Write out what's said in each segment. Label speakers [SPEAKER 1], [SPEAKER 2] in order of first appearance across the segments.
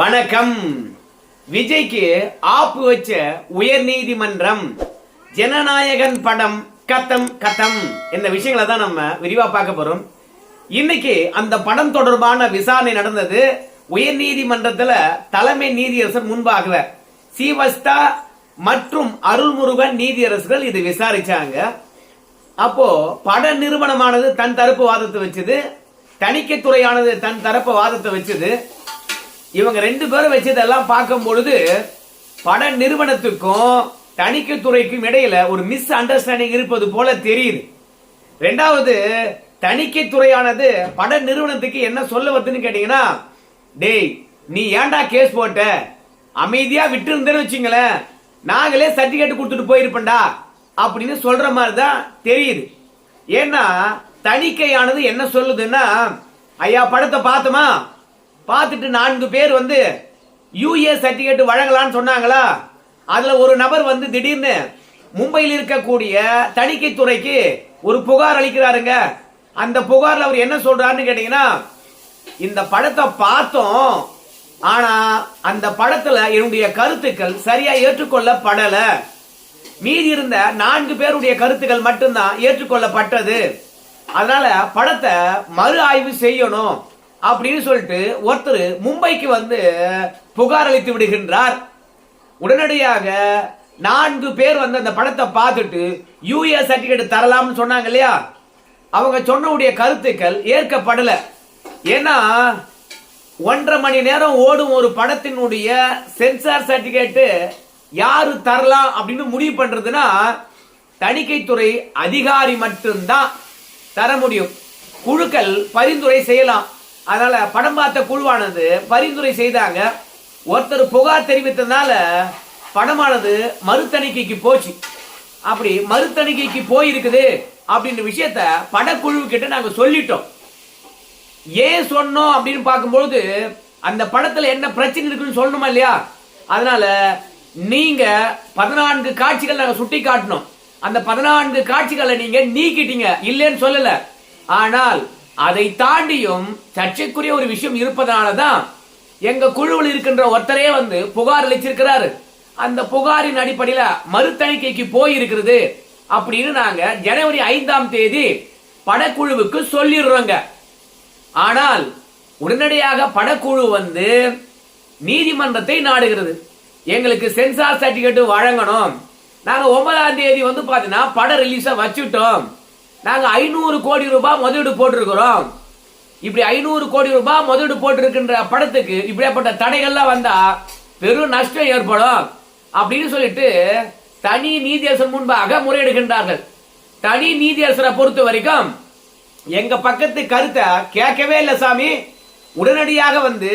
[SPEAKER 1] வணக்கம். விஜய்க்கு ஆப்பு வச்ச உயர் நீதிமன்றம் ஜனநாயகன் படம் கத்தம் கத்தம் இந்த விஷயங்களை தான் நம்ம விரிவா பார்க்க போறோம். இன்னைக்கு அந்த படம் தொடர்பான விசாரணை நடந்தது. உயர் நீதிமன்றத்துல தலைமை நீதியரசர் முன்பாக சீவஸ்தா மற்றும் அருள்முருகன் நீதியரசர்கள் இது விசாரிச்சாங்க. அப்போ பட நிறுவனமானது தன் தரப்பு வாதத்தை வச்சது. தணிக்கைத்துறையானது தன் தரப்பு வாதத்தை வச்சது. இவங்க ரெண்டு பேரும் வச்சதெல்லாம் பார்க்கும் பொழுது பட நிறுவனத்துக்கும் தணிக்கைத்துறைக்கும் இடையில ஒரு மிஸ் அண்டர்ஸ்டாண்டிங் இருப்பது போல தெரியுது. ரெண்டாவது தணிக்கைத்துறையானது பட நிறுவனத்துக்கு என்ன சொல்ல வருதுன்னு கேட்டீங்கன்னா டேய் நீ ஏன்டா கேஸ் போட்ட? அமைதியா விட்டு இருந்தேன்னு வச்சுங்களேன். நாங்களே சர்டிபிகேட் கொடுத்துட்டு போயிருப்பேன்டா. அப்படின்னு சொல்ற மாதிரி தான் தெரியுது. ஏன்னா தணிக்கையானது என்ன சொல்லுதுன்னா ஐயா படத்தை பார்த்தோமா? பார்த்துட்டு நான்கு பேர் வந்து யூஏ சர்டிஃபிகேட் வழங்கலாம்னு சொன்னாங்களா? அதுல ஒரு நபர் வந்து திடீர்னு மும்பையில் இருக்கக்கூடிய தணிக்கை துறைக்கு ஒரு புகார் அளிக்கிறாருங்க. அந்த புகார்ல அவர் என்ன சொல்றாருன்னு கேட்டீங்கன்னா இந்த படத்தை பார்த்தோம் ஆனா அந்த படத்துல என்னுடைய கருத்துக்கள் சரியா ஏற்றுக்கொள்ளப்படல. மீதி இருந்த நான்கு பேருடைய கருத்துக்கள் மட்டும்தான் ஏற்றுக்கொள்ளப்பட்டது. அதனால படத்தை மறு ஆய்வு செய்யணும். அப்படின்னு சொல்லிட்டு ஒருத்தர் மும்பைக்கு வந்து புகார் அளித்து விடுகின்றார். உடனடியாக நான்கு பேர் வந்து அந்த படத்தை பார்த்துட்டு யூஏ சர்டிபிகேட் தரலாம்னு சொன்னாங்க இல்லையா? அவங்க சொன்னவுடைய கருத்துக்கள் ஏற்கப்படல. ஏன்னா ஒன்றரை மணி நேரம் ஓடும் ஒரு படத்தினுடைய சென்சார் சர்டிபிகேட்டு யாரு தரலாம் அப்படின்னு முடிவு பண்றதுன்னா தணிக்கைத்துறை அதிகாரி மட்டும்தான் தர முடியும். குழுக்கள் பரிந்துரை செய்யலாம். அதனால படம் பார்த்த குழுவானது பரிந்துரை செய்தாங்க. ஒருத்தர் புகார் தெரிவித்ததுனால படமானது மறுத்தணிக்கைக்கு போச்சு. அப்படி மறுத்தணிக்கைக்கு போயிருக்குது அப்படின்ற விஷயத்த படக்குழு கிட்ட நாங்க சொல்லிட்டோம். ஏன் சொன்னோம் அப்படின்னு பார்க்கும்பொழுது அந்த படத்துல என்ன பிரச்சனை இருக்குன்னு சொல்லணுமா இல்லையா? அதனால நீங்க பதினான்கு காட்சிகள் நாங்க சுட்டி காட்டினோம். அந்த பதினான்கு காட்சிகளை நீங்க நீக்கிட்டீங்க. இல்லைன்னு சொல்லல. ஆனால் அதை தாண்டியும் சர்ச்சைக்குரிய ஒரு விஷயம் இருப்பதனால தான் எங்க குழுவில் இருக்கின்ற ஒருத்தரே வந்து புகார் அளிச்சிருக்கிறாரு அந்த புகாரின் அடிப்படையில மறுத்தணிக்கைக்கு போயிருக்கிறது அப்படின்னு நாங்க ஜனவரி ஐந்தாம் தேதி படக்குழுவுக்கு சொல்லிடுறோங்க. ஆனால் உடனடியாக படக்குழு வந்து நீதிமன்றத்தை நாடுகிறது. எங்களுக்கு சென்சார் சர்டிபிகேட் வழங்கணும். நாங்க ஒன்பதாம் தேதி வந்து பாத்தீங்கன்னா படம் ரிலீஸ வச்சுட்டோம். நாங்க ஐநூறு கோடி ரூபாய் முதலீடு போட்டிருக்கிறோம். இப்படி ஐநூறு கோடி ரூபாய் முதலீடு போட்டிருக்கின்ற படத்துக்கு இப்படியாப்பட்ட தடைகள்லாம் வந்தா பெரும் நஷ்டம் ஏற்படும். அப்படின்னு சொல்லிட்டு தனி நீதியரசர் முன்பாக முறையிடுகின்றார்கள். தனி நீதியரசரை பொறுத்த வரைக்கும் எங்க பக்கத்து கருத்தை கேட்கவே இல்லை சாமி. உடனடியாக வந்து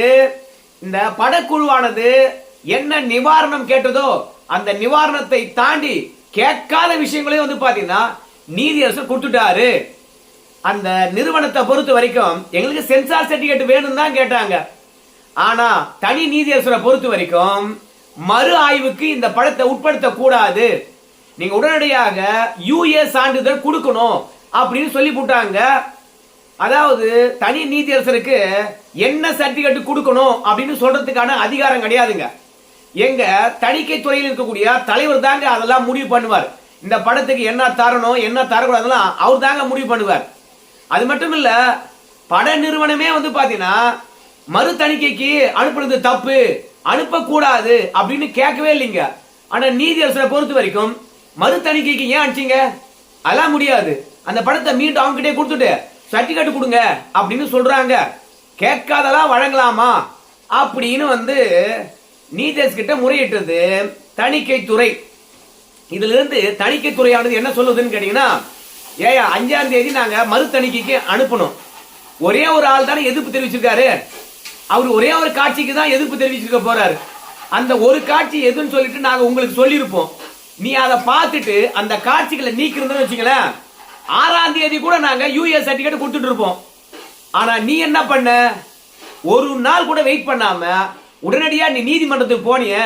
[SPEAKER 1] இந்த படக்குழுவானது என்ன நிவாரணம் கேட்டதோ அந்த நிவாரணத்தை தாண்டி கேட்காத விஷயங்களையும் வந்து பாத்தீங்கன்னா நீதியரசர் கொடுத்துட்டாரு. அந்த நிறுவனத்தை பொறுத்த வரைக்கும் எங்களுக்கு சென்சார் சர்டிபிகேட் வேணும் தான் கேட்டாங்க. ஆனா தனி நீதியரசரை பொறுத்த வரைக்கும் மறு ஆய்வுக்கு இந்த படத்தை உட்படுத்த கூடாது. நீங்க உடனடியாக யூஏ சான்றிதழ் கொடுக்கணும் அப்படின்னு சொல்லி போட்டாங்க. அதாவது தனி நீதியரசருக்கு என்ன சர்டிபிகேட் கொடுக்கணும் அப்படின்னு சொல்றதுக்கான அதிகாரம் கிடையாதுங்க. எங்க தணிக்கை துறையில் இருக்கக்கூடிய தலைவர் தாங்க அதெல்லாம் முடிவு பண்ணுவார். இந்த படத்துக்கு என்ன தரணும் என்ன தரக்கூடாதுலாம் அவர் தாங்க முடிவு பண்ணுவார். அது மட்டும் இல்ல பட நிறுவனமே வந்து பாத்தீங்கன்னா மறு தணிக்கைக்கு அனுப்புறது தப்பு அனுப்பக்கூடாது அப்படின்னு கேட்கவே இல்லைங்க. ஆனா நீதியரசரை பொறுத்த வரைக்கும் மறு தணிக்கைக்கு ஏன் அனுப்பிச்சிங்க? அதெல்லாம் முடியாது. அந்த படத்தை மீண்டும் அவங்க கிட்டே கொடுத்துட்டு சர்டிபிகேட் கொடுங்க அப்படின்னு சொல்றாங்க. கேட்காதெல்லாம் வழங்கலாமா? அப்படின்னு வந்து நீதேஷ் கிட்ட முறையிட்டது தணிக்கை துறை இதுல இருந்து தணிக்கை துறையானது என்ன சொல்லுதுன்னு கேட்டீங்கன்னா ஏயா அஞ்சாம் தேதி நாங்க மறு தணிக்கைக்கு அனுப்பணும். ஒரே ஒரு ஆள் தானே எதிர்ப்பு தெரிவிச்சிருக்காரு. அவர் ஒரே ஒரு காட்சிக்கு தான் எதிர்ப்பு தெரிவிச்சிருக்க போறாரு. அந்த ஒரு காட்சி எதுன்னு சொல்லிட்டு நாங்க உங்களுக்கு சொல்லியிருப்போம். நீ அதை பார்த்துட்டு அந்த காட்சிகளை நீக்கிறதுன்னு வச்சுங்களேன் ஆறாம் தேதி கூட நாங்க யூஎஸ் சர்டிபிகேட் கொடுத்துட்டு இருப்போம். ஆனா நீ என்ன பண்ண? ஒரு நாள் கூட வெயிட் பண்ணாம உடனடியா நீ நீதிமன்றத்துக்கு போனிய.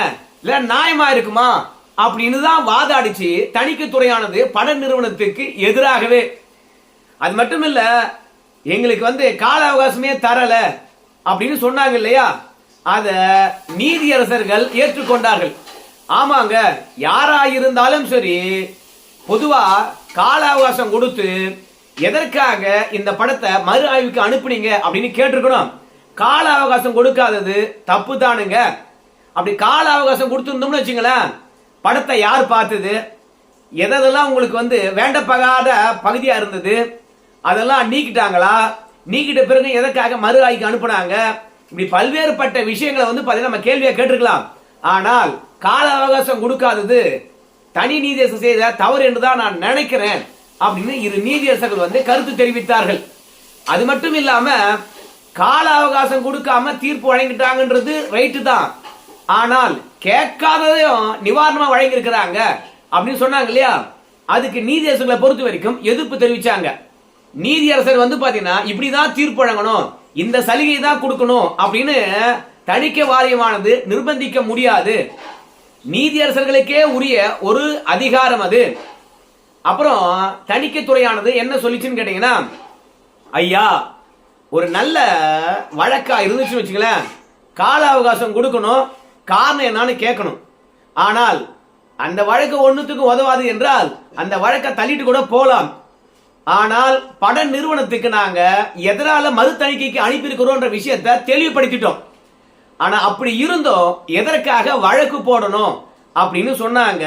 [SPEAKER 1] இல்ல நியாயமா இருக்குமா? அப்படின்னு தான் வாதாடிச்சு. தணிக்கை துறையானது பட நிறுவனத்துக்கு எதிராகவே. அது மட்டும் இல்ல எங்களுக்கு வந்து கால அவகாசமே தரல அப்படின்னு சொன்னாங்க இல்லையா? அத நீதியரசர்கள் ஏற்றுக்கொண்டார்கள். ஆமாங்க யாராயிருந்தாலும் சரி பொதுவா கால அவகாசம் கொடுத்து எதற்காக இந்த படத்தை மறு ஆய்வுக்கு அனுப்புனீங்க? அப்படின்னு கேட்டிருக்கணும். கால அவகாசம் கொடுக்காதது தப்பு தானுங்க. அப்படி கால அவகாசம் கொடுத்துருந்தோம்னு வச்சுங்களேன் படத்தை யார் பார்த்தது? எதெல்லாம் உங்களுக்கு வந்து வேண்டப்படாத பகுதியாக இருந்தது? அதெல்லாம் நீக்கிட்டாங்களா? நீக்கிட்ட பிறகு எதற்காக மறு ஆய்க்கு அனுப்புனாங்க? இப்படி பல்வேறுபட்ட விஷயங்களை வந்து பாத்தீங்கன்னா நம்ம கேள்வியை கேட்டிருக்கலாம். ஆனால் கால அவகாசம் கொடுக்காதது தனி நீதியரசு செய்த தவறு என்றுதான் நான் நினைக்கிறேன் அப்படின்னு இரு நீதியரசர்கள் வந்து கருத்து தெரிவித்தார்கள். அது மட்டும் இல்லாம கால அவகாசம் கொடுக்காம தீர்ப்பு வழங்கிட்டாங்கன்றது ரைட்டு தான். ஆனால் கேட்காததையும் நிவாரணமா வழங்கியிருக்கிறாங்க அப்படின்னு சொன்னாங்க இல்லையா? அதுக்கு நீதியரசர்களை பொறுத்த வரைக்கும் எதிர்ப்பு தெரிவிச்சாங்க. நீதியரசர் வந்து பாத்தீங்கன்னா இப்படிதான் தீர்ப்பு வழங்கணும். இந்த சலுகை தான் கொடுக்கணும் அப்படின்னு தணிக்கை வாரியமானது நிர்பந்திக்க முடியாது. நீதியரசர்களுக்கே உரிய ஒரு அதிகாரம் அது. அப்புறம் தணிக்கை துறையானது என்ன சொல்லிச்சுன்னு கேட்டீங்கன்னா ஐயா ஒரு நல்ல வழக்கா இருந்துச்சுன்னு வச்சுங்களேன் கால அவகாசம் கொடுக்கணும். காரணம் என்னன்னு கேட்கணும். ஆனால் அந்த வழக்கு ஒன்றுத்துக்கு உதவாது என்றால் அந்த வழக்கை தள்ளிட்டு கூட போகலாம் ஆனால் பட நிறுவனத்துக்கு நாங்க எதனால மறு தணிக்கைக்கு அனுப்பியிருக்கிறோன்ற விஷயத்தை தெளிவுபடுத்திட்டோம். ஆனா அப்படி இருந்தோம் எதற்காக வழக்கு போடணும் அப்படின்னு சொன்னாங்க.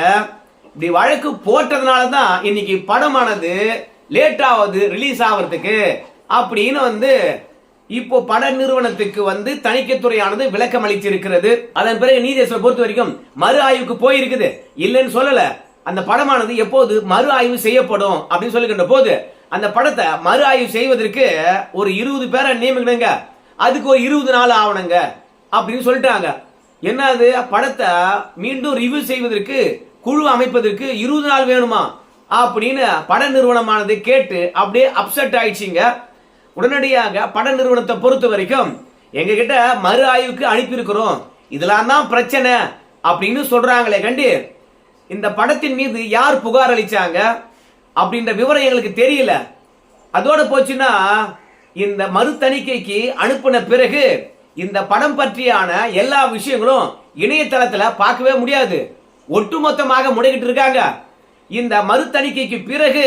[SPEAKER 1] இப்படி வழக்கு போட்டதுனால தான் இன்னைக்கு படமானது லேட் ஆகுது ரிலீஸ் ஆகிறதுக்கு அப்படின்னு வந்து இப்போ பட நிறுவனத்துக்கு வந்து தணிக்கைத்துறையானது விளக்கம் அளித்திருக்கிறது. அதன் பிறகு நீதியரசரை பொறுத்த வரைக்கும் மறு ஆய்வுக்கு போயிருக்குது. இல்லைன்னு சொல்லல. அந்த படமானது எப்போது மறு ஆய்வு செய்யப்படும் அப்படின்னு சொல்லுகின்ற போது அந்த படத்தை மறு ஆய்வு செய்வதற்கு ஒரு இருபது பேரை நியமிக்கணுங்க. அதுக்கு ஒரு இருபது நாள் ஆகணுங்க அப்படின்னு சொல்லிட்டாங்க. என்னது? படத்தை மீண்டும் ரிவ்யூ செய்வதற்கு குழு அமைப்பதற்கு இருபது நாள் வேணுமா? அப்படின்னு பட நிறுவனமானது கேட்டு அப்படியே அப்செட் ஆயிடுச்சுங்க. உடனடியாக பட நிறுவனத்தை பொறுத்த வரைக்கும் எங்ககிட்ட மறு ஆய்வுக்கு அனுப்பியிருக்கிறோம். இதெல்லாம் தான் பிரச்சனை அப்படின்னு சொல்றாங்களே கண்டி. இந்த படத்தின் மீது யார் புகார் அளிச்சாங்க அப்படின்ற விவரம் எங்களுக்கு தெரியல. அதோட போச்சுன்னா இந்த மறு தணிக்கைக்கு அனுப்பின பிறகு இந்த படம் பற்றியான எல்லா விஷயங்களும் இணையதளத்தில் பார்க்கவே முடியாது. ஒட்டுமொத்தமாக முடிக்கிட்டு இருக்காங்க. இந்த மறு தணிக்கைக்கு பிறகு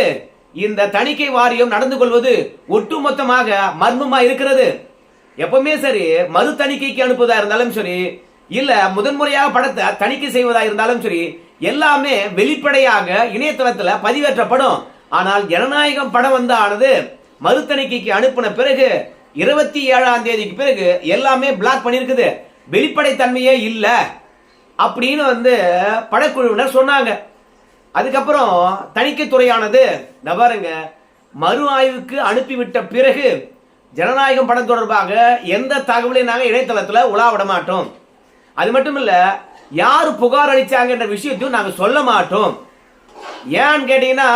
[SPEAKER 1] இந்த தணிக்கை வாரியம் நடந்து கொள்வது ஒட்டுமொத்தமாக மர்மமா இருக்கிறது. எப்பவுமே சரி மறு தணிக்கைக்கு அனுப்புவதா இருந்தாலும் சரி இல்ல முதன்முறையாக படத்தை தணிக்கை செய்வதா இருந்தாலும் சரி எல்லாமே வெளிப்படையாக இணையதளத்துல பதிவேற்றப்படும். ஆனால் ஜனநாயகம் படம் வந்து ஆனது மறு தணிக்கைக்கு அனுப்பின பிறகு இருபத்தி ஏழாம் தேதிக்கு பிறகு எல்லாமே பிளாக் பண்ணிருக்குது வெளிப்படை தன்மையே இல்ல. அப்படின்னு வந்து படக்குழுவினர் சொன்னாங்க. அதுக்கப்புறம் தணிக்கை துறையானது நான் பாருங்க மறு ஆய்வுக்கு அனுப்பிவிட்ட பிறகு ஜனநாயகம் படம் தொடர்பாக எந்த தகவலையும் நாங்கள் இணையதளத்தில் உலா விட மாட்டோம். அது மட்டும் இல்லை யார் புகார் அளிச்சாங்கன்ற விஷயத்தையும் நாங்கள் சொல்ல மாட்டோம். ஏன்னு கேட்டீங்கன்னா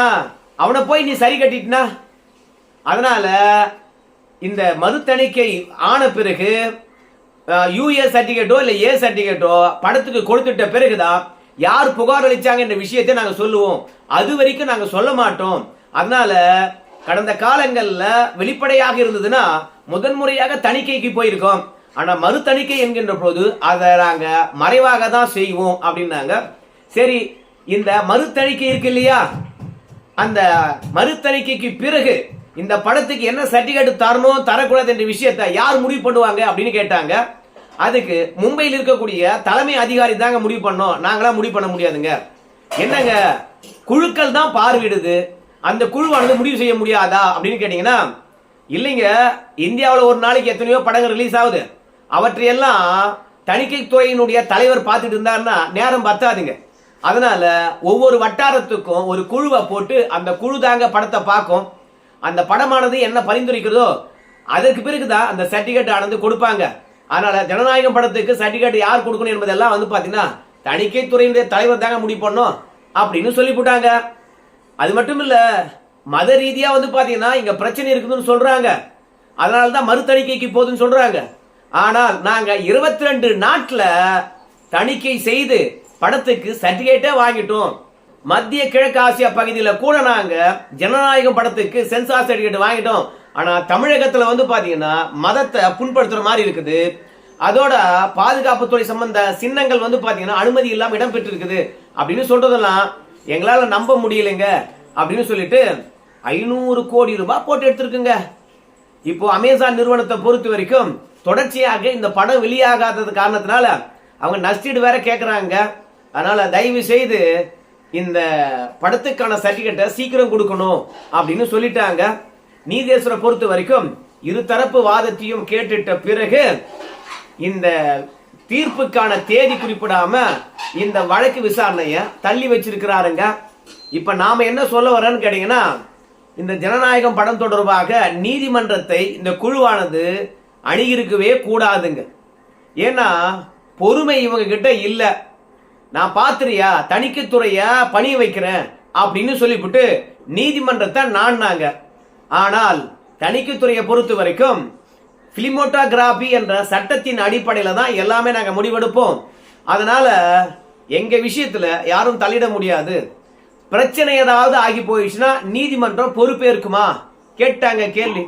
[SPEAKER 1] அவனை போய் நீ சரி கட்டிட்டினா? அதனால இந்த மறு தணிக்கை ஆன பிறகு யூஏ சர்டிஃபிகேட்டோ இல்லை ஏ சர்டிஃபிகேட்டோ படத்துக்கு கொடுத்துட்ட பிறகுதான் யார் புகார் அளிச்சாங்க என்ற விஷயத்தை நாங்க சொல்லுவோம். அது வரைக்கும் நாங்க சொல்ல மாட்டோம். அதனால கடந்த காலங்கள்ல வெளிப்படையாக இருந்ததுன்னா முதன்முறையாக தணிக்கைக்கு போயிருக்கோம். ஆனா மறு தணிக்கை என்கின்ற போது அதை நாங்க மறைவாக தான் செய்வோம் அப்படின்னாங்க. சரி இந்த மறு தணிக்கை இருக்கு இல்லையா? அந்த மறு தணிக்கைக்கு பிறகு இந்த படத்துக்கு என்ன சர்டிபிகேட் தரணும் தரக்கூடாது என்ற விஷயத்தை யார் முடிவு பண்ணுவாங்க அப்படின்னு கேட்டாங்க. அதுக்கு மும்பையில் இருக்கக்கூடிய தலைமை அதிகாரி தாங்க முடிவு பண்ணோம். நாங்களாம் முடிவு பண்ண முடியாதுங்க. என்னங்க? குழுக்கள் தான் பார்வையிடுது. அந்த குழுவானது முடிவு செய்ய முடியாதா அப்படின்னு கேட்டீங்கன்னா இல்லைங்க. இந்தியாவில் ஒரு நாளைக்கு எத்தனையோ படங்கள் ரிலீஸ் ஆகுது. அவற்றையெல்லாம் தணிக்கை துறையினுடைய தலைவர் பார்த்துட்டு இருந்தாருன்னா நேரம் பத்தாதுங்க. அதனால ஒவ்வொரு வட்டாரத்துக்கும் ஒரு குழுவை போட்டு அந்த குழு தாங்க படத்தை பார்க்கும். அந்த படமானது என்ன பரிந்துரைக்கிறதோ அதற்கு பிறகுதான் அந்த சர்டிஃபிகேட் ஆனது கொடுப்பாங்க. அதனால ஜனநாயகம் படத்துக்கு சர்டிபிகேட் யார் கொடுக்கணும் என்பதெல்லாம் வந்து பார்த்தீங்கன்னா தணிக்கை துறையினுடைய தலைவர் தாங்க முடிவு பண்ணும் அப்படின்னு சொல்லிவிட்டாங்க அது மட்டும் இல்லை மத ரீதியாக வந்து பார்த்தீங்கன்னா இங்கே பிரச்சனை இருக்குதுன்னு சொல்கிறாங்க அதனால தான் மறு தணிக்கைக்கு போகுதுன்னு சொல்கிறாங்க ஆனால் நாங்கள் இருபத்தி ரெண்டு நாட்டில் தணிக்கை செய்து படத்துக்கு சர்டிஃபிகேட்டே வாங்கிட்டோம். மத்திய கிழக்கு ஆசியா பகுதியில் கூட நாங்கள் ஜனநாயகம் படத்துக்கு சென்சார் சர்டிஃபிகேட் வாங்கிட்டோம். ஆனால் தமிழகத்தில் வந்து பார்த்தீங்கன்னா மதத்தை புண்படுத்துகிற மாதிரி இருக்குது. அதோட பாதுகாப்புத்துறை சம்பந்த சின்னங்கள் வந்து பார்த்தீங்கன்னா அனுமதி இல்லாமல் இடம் பெற்றிருக்குது. அப்படின்னு சொல்றதெல்லாம் எங்களால் நம்ப முடியலைங்க. அப்படின்னு சொல்லிட்டு ஐநூறு கோடி ரூபாய் போட்டு எடுத்திருக்குங்க. இப்போ அமேசான் நிறுவனத்தை பொறுத்த வரைக்கும் தொடர்ச்சியாக இந்த படம் வெளியாகாதது காரணத்தினால அவங்க நஷ்டீடு வேற கேட்குறாங்க அதனால தயவு செய்து இந்த படத்துக்கான சர்டிஃபிகேட்டை சீக்கிரம் கொடுக்கணும் அப்படின்னு சொல்லிட்டாங்க. நீதேஸ்வரை பொறுத்த வரைக்கும் இருதரப்பு வாதத்தையும் கேட்டுட்ட பிறகு இந்த தீர்ப்புக்கான தேதி குறிப்பிடாம இந்த வழக்கு விசாரணைய தள்ளி வச்சிருக்கிறாருங்க. இப்ப நாம என்ன சொல்ல வரோன்னு கேட்டீங்கன்னா இந்த ஜனநாயகம் படம் தொடர்பாக நீதிமன்றத்தை இந்த குழுவானது அணுகிருக்கவே கூடாதுங்க. ஏன்னா பொறுமை இவங்க கிட்ட இல்ல. நான் பாத்துறியா? தணிக்கைத்துறைய பணி வைக்கிறேன் அப்படின்னு சொல்லிவிட்டு நீதிமன்றத்தை நான்னாங்க ஆனால் தணிக்கைத்துறையை பொறுத்த வரைக்கும் பிலிமோட்டோகிராபி என்ற சட்டத்தின் அடிப்படையில் தான் எல்லாமே நாங்கள் முடிவெடுப்போம். அதனால் எங்கள் விஷயத்தில் யாரும் தலையிட முடியாது. பிரச்சனை ஏதாவது ஆகி போயிடுச்சுன்னா நீதிமன்றம் பொறுப்பேற்குமா கேட்டாங்க கேள்வி.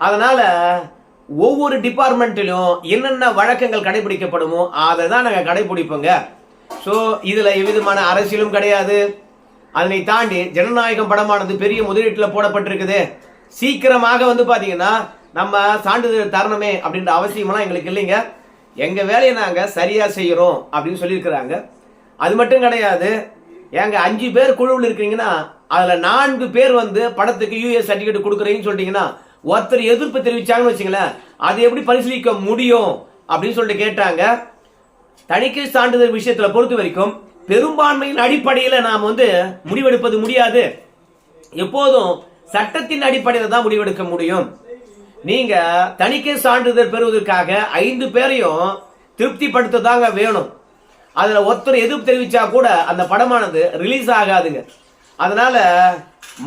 [SPEAKER 1] அதனால் ஒவ்வொரு டிபார்ட்மெண்ட்டிலும் என்னென்ன வழக்கங்கள் கடைபிடிக்கப்படுமோ அதை தான் நாங்கள் கடைபிடிப்போங்க. ஸோ இதில் எவ்விதமான அரசியலும் கிடையாது. அதனை தாண்டி ஜனநாயகம் படமானது பெரிய முதலீட்டில் போடப்பட்டிருக்குது. சீக்கிரமாக வந்து பார்த்தீங்கன்னா நம்ம சான்றிதழ் தரணுமே அப்படின்ற அவசியமெல்லாம் எங்களுக்கு இல்லைங்க. எங்கள் வேலையை நாங்கள் சரியாக செய்கிறோம் அப்படின்னு சொல்லியிருக்கிறாங்க. அது மட்டும் கிடையாது ஏங்க அஞ்சு பேர் குழுவில் இருக்கிறீங்கன்னா அதில் நான்கு பேர் வந்து படத்துக்கு யூஎஸ் சர்டிஃபிகேட் கொடுக்குறீங்கன்னு சொல்லிட்டீங்கன்னா ஒருத்தர் எதிர்ப்பு தெரிவிச்சாங்கன்னு வச்சுங்களேன் அதை எப்படி பரிசீலிக்க முடியும் அப்படின்னு சொல்லிட்டு கேட்டாங்க. தணிக்கை சான்றிதழ் விஷயத்தில் பொறுத்த வரைக்கும் பெரும்பான்மையின் அடிப்படையில் நாம் வந்து முடிவெடுப்பது முடியாது. எப்போதும் சட்டத்தின் அடிப்படையில் தான் முடிவெடுக்க முடியும். நீங்க தணிக்கை சான்றிதழ் பெறுவதற்காக ஐந்து பேரையும் திருப்திப்படுத்த தாங்க வேணும். அதுல ஒருத்தர் எதிர்ப்பு தெரிவிச்சா கூட அந்த படமானது ரிலீஸ் ஆகாதுங்க. அதனால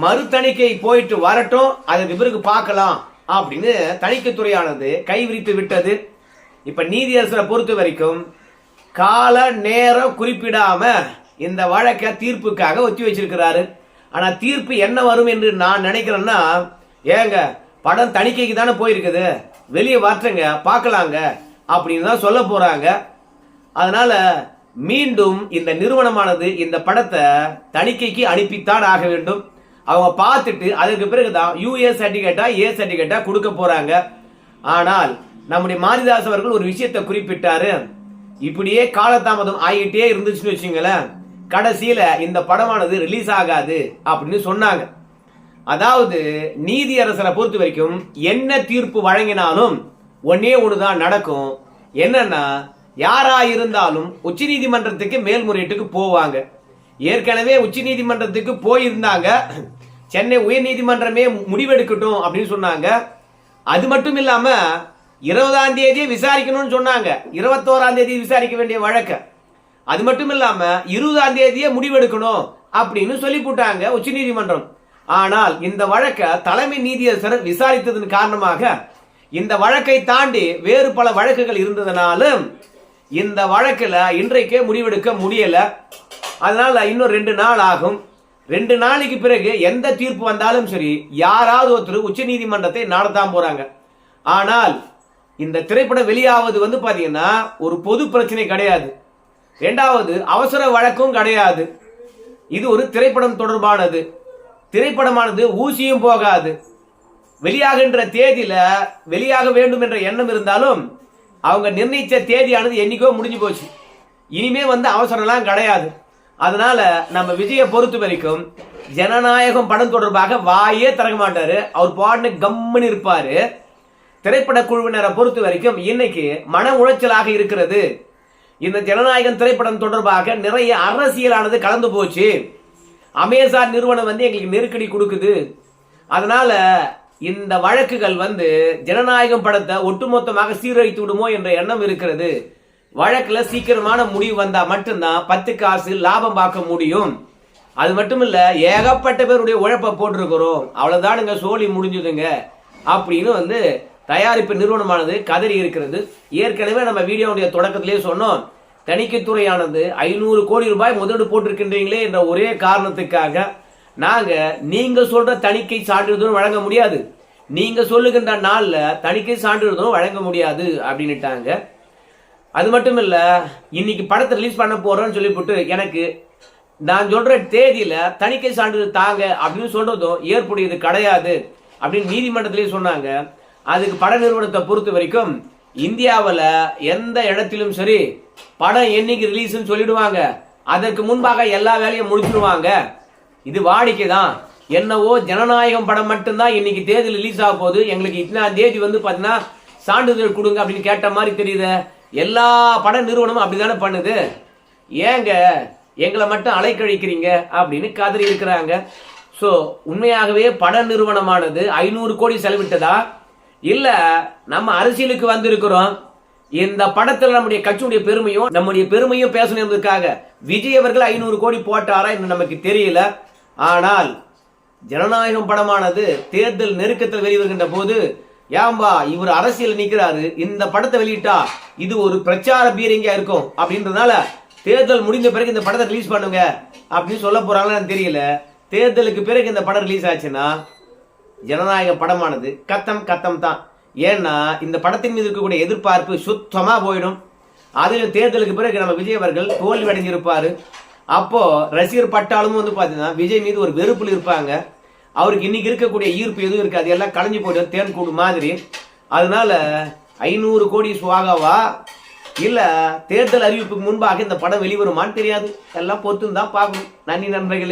[SPEAKER 1] மறு தணிக்கை போயிட்டு வரட்டும் அதுக்கு பிறகு பார்க்கலாம் அப்படின்னு தணிக்கைத்துறையானது கைவிரித்து விட்டது. இப்ப நீதியரசரை பொறுத்த வரைக்கும் கால நேரம் குறிப்பிடாம இந்த வழக்கை தீர்ப்புக்காக ஒத்தி வச்சிருக்கிறாரு. ஆனா தீர்ப்பு என்ன வரும் என்று நான் நினைக்கிறேன்னா ஏங்க படம் தணிக்கைக்கு தானே போயிருக்குது. வெளியே வரட்டுங்க பார்க்கலாங்க அப்படின்னு தான் சொல்ல போறாங்க. அதனால மீண்டும் இந்த நிறுவனமானது இந்த படத்தை தணிக்கைக்கு அனுப்பித்தான் ஆக வேண்டும். அவங்க பார்த்துட்டு அதற்கு பிறகுதான் யூஏ சர்டிஃபிகேட்டா ஏ சர்டிஃபிகேட்டா கொடுக்க போறாங்க. ஆனால் நம்முடைய மாரிதாஸ் அவர்கள் ஒரு விஷயத்தை குறிப்பிட்டாரு. இப்படியே காலதாமதம் ஆகிட்டே இருந்துச்சுன்னு வச்சுங்களேன். கடைசியில இந்த படமானது ரிலீஸ் ஆகாது அப்படின்னு சொன்னாங்க. அதாவது நீதியரசரை பொறுத்த வரைக்கும் என்ன தீர்ப்பு வழங்கினாலும் ஒன்னே ஒண்ணுதான் நடக்கும். என்னன்னா யாரா இருந்தாலும் உச்ச நீதிமன்றத்துக்கு மேல்முறையீட்டுக்கு போவாங்க. ஏற்கனவே உச்ச நீதிமன்றத்துக்கு போயிருந்தாங்க. சென்னை உயர் நீதிமன்றமே முடிவெடுக்கட்டும் அப்படின்னு சொன்னாங்க. அது மட்டும் இல்லாம இருபதாம் தேதியே விசாரிக்கணும்னு சொன்னாங்க. இருபத்தோராம் தேதி விசாரிக்க வேண்டிய வழக்கை அது மட்டும் இல்லாம இருபதாம் தேதியே முடிவெடுக்கணும் அப்படின்னு சொல்லி போட்டாங்க உச்ச நீதிமன்றம் ஆனால் இந்த வழக்க தலைமை நீதியரசர் விசாரித்ததன் காரணமாக இந்த வழக்கை தாண்டி வேறு பல வழக்குகள் இருந்ததுனாலும் இந்த வழக்கில் இன்றைக்கே முடிவெடுக்க முடியல. அதனால இன்னும் ரெண்டு நாள் ஆகும். ரெண்டு நாளைக்கு பிறகு எந்த தீர்ப்பு வந்தாலும் சரி யாராவது ஒருத்தர் உச்ச நீதிமன்றத்தை நாடத்தான் போறாங்க. ஆனால் இந்த திரைப்படம் வெளியாவது வந்து பாத்தீங்கன்னா ஒரு பொது பிரச்சனை கிடையாது. ரெண்டாவது அவசர வழக்கும் கிடையாது. இது ஒரு திரைப்படம் தொடர்பானது. திரைப்படமானது ஊசியும் போகாது. வெளியாகின்ற தேதியில வெளியாக வேண்டும் என்ற எண்ணம் இருந்தாலும் அவங்க நிர்ணயித்த தேதியானது என்னைக்கோ முடிஞ்சு போச்சு. இனிமே வந்து அவசரம்லாம் கிடையாது. அதனால நம்ம விஜயை பொறுத்த வரைக்கும் ஜனநாயகம் படம் தொடர்பாக வாயே திறக்க மாட்டாரு. அவர் பாடுன்னு கம்முன்னு இருப்பாரு. திரைப்பட குழுவினரை பொறுத்த வரைக்கும் இன்னைக்கு மன உளைச்சலாக இருக்கிறது. இந்த ஜனநாயகம் திரைப்படம் தொடர்பாக நிறைய அரசியலானது கலந்து போச்சு. அமேசான் நிறுவனம் வந்து எங்களுக்கு நெருக்கடி கொடுக்குது. அதனால இந்த வழக்குகள் வந்து ஜனநாயகம் படத்தை ஒட்டுமொத்தமாக சீரழித்து விடுமோ என்ற எண்ணம் இருக்கிறது. வழக்கில் சீக்கிரமான முடிவு வந்தால் மட்டும்தான் பத்து காசு லாபம் பார்க்க முடியும். அது மட்டும் இல்லை ஏகப்பட்ட பேருடைய உழைப்பை போட்டிருக்கிறோம். அவ்வளோதானுங்க சோழி முடிஞ்சுதுங்க. அப்படின்னு வந்து தயாரிப்பு நிறுவனமானது கதறி இருக்கிறது. ஏற்கனவே நம்ம வீடியோவுடைய தொடக்கத்திலே சொன்னோம் தணிக்கைத்துறையானது ஐநூறு கோடி ரூபாய் முதலீடு போட்டிருக்கின்றீங்களே என்ற ஒரே காரணத்துக்காக நாங்கள் நீங்கள் சொல்ற தணிக்கை சான்றிதழும் வழங்க முடியாது. நீங்கள் சொல்லுகின்ற நாளில் தணிக்கை சான்றிதழும் வழங்க முடியாது அப்படின்னுட்டாங்க. அது மட்டும் இல்லை இன்னைக்கு படத்தை ரிலீஸ் பண்ண போறோம்னு சொல்லிவிட்டு எனக்கு நான் சொல்ற தேதியில தணிக்கை சான்றிதழ் தாங்க அப்படின்னு சொல்றதும் ஏற்புடையது கிடையாது அப்படின்னு நீதிமன்றத்திலேயே சொன்னாங்க. அதுக்கு பட நிறுவனத்தை பொறுத்த வரைக்கும் இந்தியாவில் எந்த இடத்திலும் சரி படம் என்னைக்கு ரிலீஸ்னு சொல்லிடுவாங்க. அதற்கு முன்பாக எல்லா வேலையும் முடிச்சிடுவாங்க இது வாடிக்கை தான் என்னவோ ஜனநாயகம் படம் மட்டும்தான் இன்னைக்கு தேதி ரிலீஸ் ஆக போகுது. எங்களுக்கு இத்தனா தேதி வந்து பார்த்தீங்கன்னா சான்றிதழ் கொடுங்க அப்படின்னு கேட்ட மாதிரி தெரியுது. எல்லா பட நிறுவனமும் அப்படிதானே பண்ணுது. ஏங்க எங்களை மட்டும் அலைக்கழிக்கிறீங்க அப்படின்னு கதறி இருக்கிறாங்க. ஸோ உண்மையாகவே பட நிறுவனமானது ஐநூறு கோடி செலவிட்டதா? இல்ல நம்ம அரசியலுக்கு வந்திருக்கிறோம். இந்த படத்துல நம்முடைய கட்சியுடைய பெருமையும் நம்முடைய பெருமையும் பேசணுன்றதுக்காக விஜய் அவர்கள் ஐநூறு கோடி போட்டாரா என்று நமக்கு தெரியல. ஆனால் ஜனநாயகம் படமானது தேர்தல் நெருக்கத்தில் வெளிவருகின்ற போது ஏம்பா இவர் அரசியல் நிக்கிறாரு இந்த படத்தை வெளியிட்டா இது ஒரு பிரச்சார பீரங்கியா இருக்கும் அப்படின்றதுனால தேர்தல் முடிந்த பிறகு இந்த படத்தை ரிலீஸ் பண்ணுங்க அப்படின்னு சொல்ல போறாங்கன்னு தெரியல. தேர்தலுக்கு பிறகு இந்த படம் ரிலீஸ் ஆச்சுன்னா ஜனநாயக படமானது கத்தம் கத்தம் தான். ஏன்னா இந்த படத்தின் மீது இருக்கக்கூடிய எதிர்பார்ப்பு சுத்தமாக போயிடும். அதிலும் தேர்தலுக்கு பிறகு நம்ம விஜய் அவர்கள் தோல்வி அடைஞ்சிருப்பார் அப்போது ரசிகர் பட்டாளமும் வந்து பார்த்தீங்கன்னா விஜய் மீது ஒரு வெறுப்பில் இருப்பாங்க. அவருக்கு இன்னைக்கு இருக்கக்கூடிய ஈர்ப்பு எதுவும் இருக்காது. எல்லாம் களைஞ்சு போயிடும் தேன் கூடு மாதிரி. அதனால ஐநூறு கோடி சுவாகவா? இல்லை தேர்தல் அறிவிப்புக்கு முன்பாக இந்த படம் வெளிவருமான்னு தெரியாது. எல்லாம் பொறுத்துன்னு தான் பார்க்கணும். நன்றி நண்பர்களே.